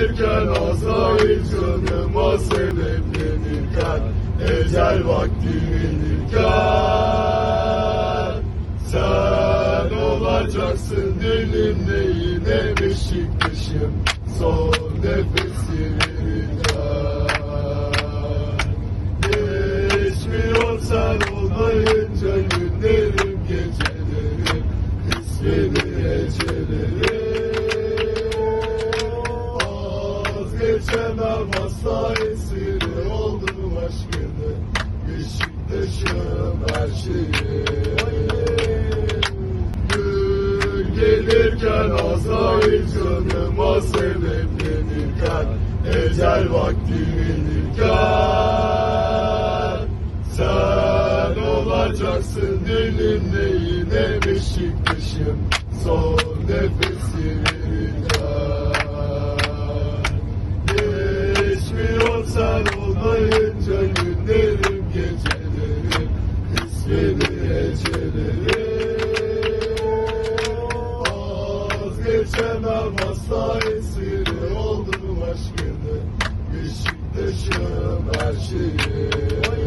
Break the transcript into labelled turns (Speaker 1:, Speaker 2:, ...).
Speaker 1: Azrail canıma sebeplenirken Ecel vakti gelirken Sen olacaksın dilimde yine Beşiktaş'ım Son nefesi verirken Geçmiyor sen olmayınca günlerim gecelerim İsmini ecelerim Vazgeçemem asla esiri oldum aşkını? Beşiktaş'ım her şeyim Gün gelirken Azrail canıma sebeplenirken Ecel vakti gelirken Sen olacaksın dilimde Vazgeçemem asla esiri oldum aşkını Beşiktaş'ım her şeyim